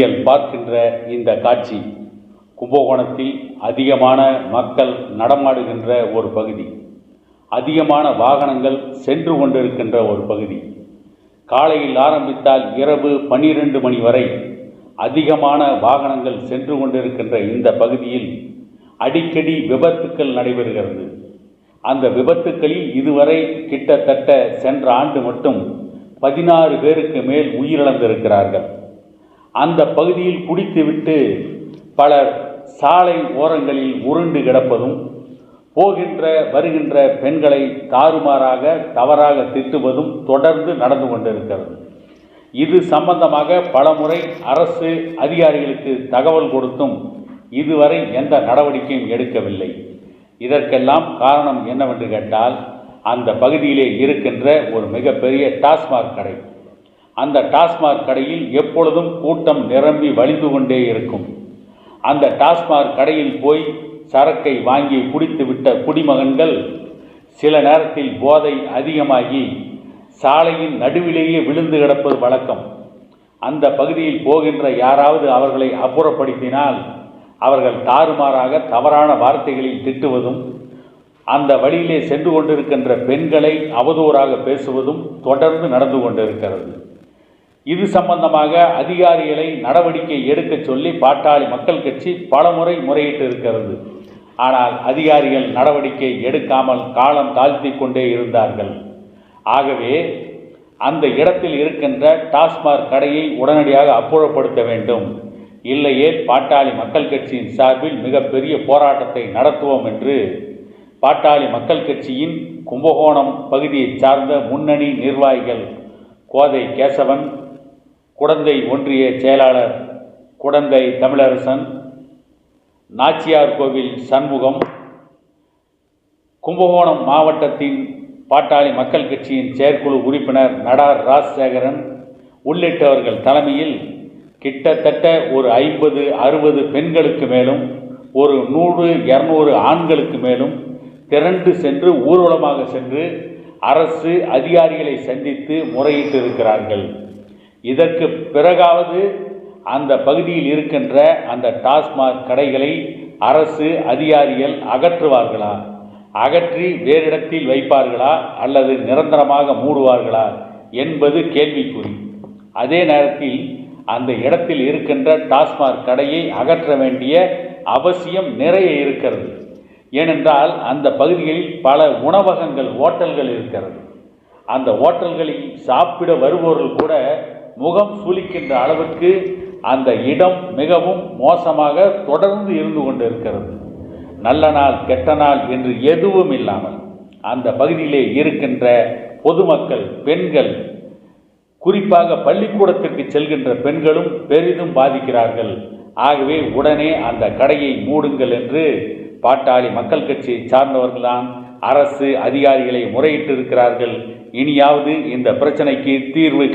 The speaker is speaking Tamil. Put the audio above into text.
நீங்கள் பார்க்கின்ற இந்த காட்சி கும்பகோணத்தில் அதிகமான மக்கள் நடமாடுகின்ற ஒரு பகுதி. அதிகமான வாகனங்கள் சென்று கொண்டிருக்கின்ற ஒரு பகுதி. காலையில் ஆரம்பித்தால் இரவு பன்னிரண்டு மணி வரை அதிகமான வாகனங்கள் சென்று கொண்டிருக்கின்ற இந்த பகுதியில் அடிக்கடி விபத்துக்கள் நடைபெறுகிறது. அந்த விபத்துக்களில் இதுவரை கிட்டத்தட்ட சென்ற ஆண்டு மட்டும் பதினாறு பேருக்கு மேல் உயிரிழந்திருக்கிறார்கள். அந்த பகுதியில் குடித்துவிட்டு பலர் சாலை ஓரங்களில் உருண்டு கிடப்பதும் போகின்ற வருகின்ற பெண்களை தாறுமாறாக தவறாக திட்டுவதும் தொடர்ந்து நடந்து கொண்டிருக்கிறது. இது சம்பந்தமாக பலமுறை அரசு அதிகாரிகளுக்கு தகவல் கொடுத்தும் இதுவரை எந்த நடவடிக்கையும் எடுக்கவில்லை. இதற்கெல்லாம் காரணம் என்னவென்று கேட்டால் அந்த பகுதியிலே இருக்கின்ற ஒரு மிகப்பெரிய டாஸ்மாக் கடை. அந்த டாஸ்மாக் கடையில் எப்பொழுதும் கூட்டம் நிரம்பி வழிந்து கொண்டே இருக்கும். அந்த டாஸ்மாக் கடையில் போய் சரக்கை வாங்கி குடித்துவிட்ட குடிமகன்கள் சில நேரத்தில் போதை அதிகமாகி சாலையின் நடுவிலேயே விழுந்து கிடப்பது வழக்கம். அந்த பகுதியில் போகின்ற யாராவது அவர்களை அப்புறப்படுத்தினால் அவர்கள் தாறுமாறாக தவறான வார்த்தைகளில் திட்டுவதும் அந்த வழியிலே சென்று கொண்டிருக்கின்ற பெண்களை அவதூறாக பேசுவதும் தொடர்ந்து நடந்து கொண்டிருக்கிறது. இது சம்பந்தமாக அதிகாரிகளை நடவடிக்கை எடுக்க சொல்லி பாட்டாளி மக்கள் கட்சி பலமுறை முறையிட்டு இருக்கிறது. ஆனால் அதிகாரிகள் நடவடிக்கை எடுக்காமல் காலம் தாழ்த்தி கொண்டே இருந்தார்கள். ஆகவே அந்த இடத்தில் இருக்கின்ற டாஸ்மாக் கடையை உடனடியாக அப்புறப்படுத்த வேண்டும். இல்லையே பாட்டாளி மக்கள் கட்சியின் சார்பில் மிகப்பெரிய போராட்டத்தை நடத்துவோம் என்று பாட்டாளி மக்கள் கட்சியின் கும்பகோணம் பகுதியைச் சார்ந்த முன்னணி நிர்வாகிகள் கோதை கேசவன் குடந்தை ஒன்றிய செயலாளர் குடந்தை தமிழரசன் நாச்சியார் கோவில் சண்முகம் கும்பகோணம் மாவட்டத்தின் பாட்டாளி மக்கள் கட்சியின் செயற்குழு உறுப்பினர் நடார் ராஜசேகரன் உள்ளிட்டவர்கள் தலைமையில் கிட்டத்தட்ட ஒரு ஐம்பது அறுபது பெண்களுக்கு மேலும் ஒரு நூறு இரநூறு ஆண்களுக்கு மேலும் திரண்டு சென்று ஊர்வலமாக சென்று அரசு அதிகாரிகளை சந்தித்து முறையிட்டிருக்கிறார்கள். இதற்கு பிறகாவது அந்த பகுதியில் இருக்கின்ற அந்த டாஸ்மாக் கடைகளை அரசு அதிகாரிகள் அகற்றுவார்களா? அகற்றி வேறிடத்தில் வைப்பார்களா? அல்லது நிரந்தரமாக மூடுவார்களா? என்பது கேள்விக்குறி. அதே நேரத்தில் அந்த இடத்தில் இருக்கின்ற டாஸ்மாக் கடையை அகற்ற வேண்டிய அவசியம் நிறைய இருக்கிறது. ஏனென்றால் அந்த பகுதிகளில் பல உணவகங்கள் ஓட்டல்கள் இருக்கிறது. அந்த ஓட்டல்களில் சாப்பிட வருபவர்கள் கூட முகம் சுளிக்கின்ற அளவுக்கு அந்த இடம் மிகவும் மோசமாக தொடர்ந்து இருந்து கொண்டிருக்கிறது. நல்ல நாள் கெட்ட நாள் என்று எதுவும் இல்லாமல் அந்த பகுதியிலே இருக்கின்ற பொதுமக்கள் பெண்கள் குறிப்பாக பள்ளிக்கூடத்திற்கு செல்கின்ற பெண்களும் பெரிதும் பாதிக்கிறார்கள். ஆகவே உடனே அந்த கடையை மூடுங்கள் என்று பாட்டாளி மக்கள் கட்சியை சார்ந்தவர்கள்தான் அரசு அதிகாரிகளை முறையிட்டு இருக்கிறார்கள் இனியாவது இந்த பிரச்சனைக்கு தீர்வு கிடை